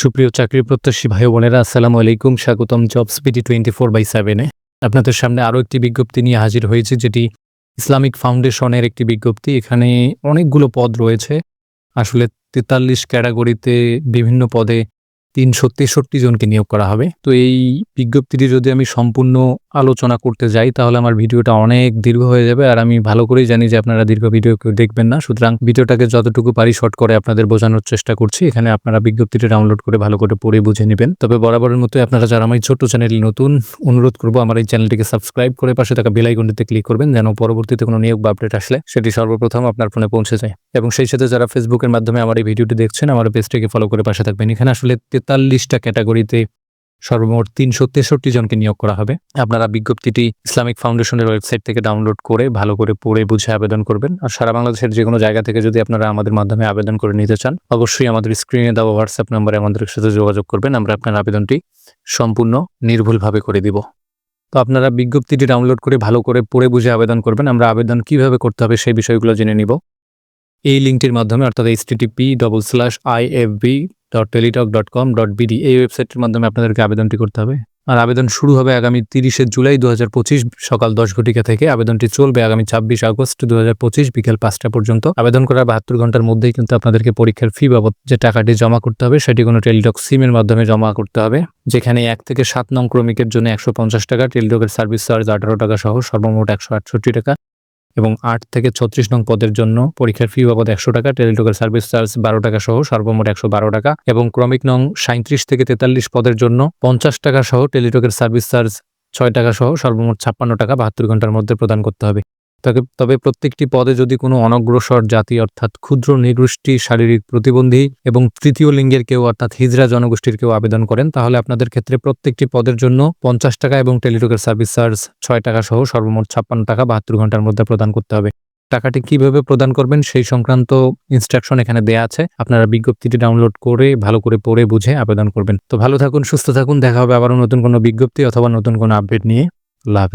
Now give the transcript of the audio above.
সুপ্রিয় চাকরি প্রত্যাশী ভাই বোনেরা, আসসালামু আলাইকুম। স্বাগতম Jobs P T twenty four by সেভেনে আপনাদের সামনে আরও একটি বিজ্ঞপ্তি নিয়ে হাজির হয়েছে, যেটি ইসলামিক ফাউন্ডেশনের একটি বিজ্ঞপ্তি। এখানে অনেকগুলো পদ রয়েছে। আসলে তেতাল্লিশ ক্যাটাগরিতে বিভিন্ন পদে তিনশো তেষট্টি জনকে নিয়োগ করা হবে। তো এই বিজ্ঞপ্তিটি যদি আমি সম্পূর্ণ আলোচনা করতে যাই, তাহলে আমার ভিডিওটা অনেক দীর্ঘ হয়ে যাবে। আর আমি ভালো করেই জানি যে আপনারা দীর্ঘ ভিডিও কেউ দেখবেন না। সুতরাং ভিডিওটাকে যতটুকু পারি শর্ট করে আপনাদের বোঝানোর চেষ্টা করছি। এখানে আপনারা বিজ্ঞপ্তিটি ডাউনলোড করে ভালো করে পড়ে বুঝে নেবেন। তবে বরাবরের মতো আপনারা যারা আমার ছোট্ট চ্যানেল নতুন, অনুরোধ করব আমার এই চ্যানেলটিকে সাবস্ক্রাইব করে পাশে থাকা বেল আইকনটিতে ক্লিক করবেন, যেন পরবর্তীতে কোনো নিয়োগ বা আপডেট আসলে সেটি সর্বপ্রথম আপনার ফোনে পৌঁছে যায়। এবং সেই সাথে যারা ফেসবুকের মাধ্যমে আমার এই ভিডিওটি দেখছেন, আমার পেজটিকে ফলো করে পাশে থাকবেন। এখানে আসলে তেতাল্লিশটা ক্যাটাগরিতে সর্বমোট তিনশো তেষট্টি জনকে নিয়োগ করা হবে। আপনারা বিজ্ঞপ্তিটি ইসলামিক ফাউন্ডেশনের ওয়েবসাইট থেকে ডাউনলোড করে, ভালো করে পড়ে বুঝে আবেদন করবেন। আর সারা বাংলাদেশের যে কোনো জায়গা থেকে যদি আপনারা আমাদের মাধ্যমে আবেদন করে নিতে চান, অবশ্যই আমাদের স্ক্রিনে দেওয়া হোয়াটসঅ্যাপ নাম্বারে আমাদের সাথে যোগাযোগ করবেন। আমরা আপনার আবেদনটি সম্পূর্ণ নির্ভুলভাবে করে দিব। তো আপনারা বিজ্ঞপ্তিটি ডাউনলোড করে, ভালো করে পড়ে বুঝে আবেদন করবেন। আমরা আবেদন কীভাবে করতে হবে সেই বিষয়গুলো জেনে নিব। এই লিঙ্কটির মাধ্যমে অর্থাৎ H T T P double slash I F B dot Teletalk dot com dot BD এই ওয়েবসাইটের মাধ্যমে আপনাদেরকে আবেদনটি করতে হবে। আর আবেদন শুরু হবে আগামী তিরিশে জুলাই দুহাজার পঁচিশ সকাল দশ ঘটিকা থেকে। আবেদনটি চলবে আগামী ছাব্বিশ আগস্ট দুহাজার পঁচিশ বিকেল পাঁচটা পর্যন্ত। আবেদন করার বাহাত্তর ঘণ্টার মধ্যেই কিন্তু আপনাদেরকে পরীক্ষার ফি বাবদ যে টাকাটি জমা করতে হবে, সেটি কোনো টেলিটক সিমের মাধ্যমে জমা করতে হবে, যেখানে এক থেকে সাত নং ক্রমিকের জন্য একশো পঞ্চাশ টাকা টেলিটকের সার্ভিস চার্জ আঠারো টাকা সহ সর্বমোট একশো আটষট্টি টাকা। এবং আট থেকে ছত্রিশ নং পদের জন্য পরীক্ষার ফি বাবদ একশো টাকা টেলিটকের সার্ভিস চার্জ বারো টাকা সহ সর্বমোট একশো বারো টাকা এবং ক্রমিক নং সাঁত্রিশ থেকে তেতাল্লিশ পদের জন্য পঞ্চাশ টাকা সহ টেলিটকের সার্ভিস চার্জ ছয় টাকা সহ সর্বমোট ছাপ্পান্ন টাকা বাহাত্তর ঘণ্টার মধ্যে প্রদান করতে হবে। তবে তবে প্রত্যেকটি পদে যদি কোনো অনগ্রসর জাতি অর্থাৎ ক্ষুদ্র নিগোষ্ঠী শারীরিক প্রতিবন্ধী এবং তৃতীয় লিঙ্গের কেউ অর্থাৎ হিজরা জনগোষ্ঠীর কেউ আবেদন করেন, তাহলে আপনাদের ক্ষেত্রে প্রত্যেকটি পদের জন্য পঞ্চাশ টাকা এবং টেলিটকের সার্ভিস চার্জ ছয় টাকা সহ সর্বমোট ছাপ্পান্ন টাকা বাহাত্তর ঘণ্টার মধ্যে প্রদান করতে হবে। টাকাটি কীভাবে প্রদান করবেন সেই সংক্রান্ত ইনস্ট্রাকশন এখানে দেয়া আছে। আপনারা বিজ্ঞপ্তিটি ডাউনলোড করে, ভালো করে পড়ে বুঝে আবেদন করবেন। তো ভালো থাকুন, সুস্থ থাকুন, দেখা হবে আবারও নতুন কোনো বিজ্ঞপ্তি অথবা নতুন কোনো আপডেট নিয়ে। লাভ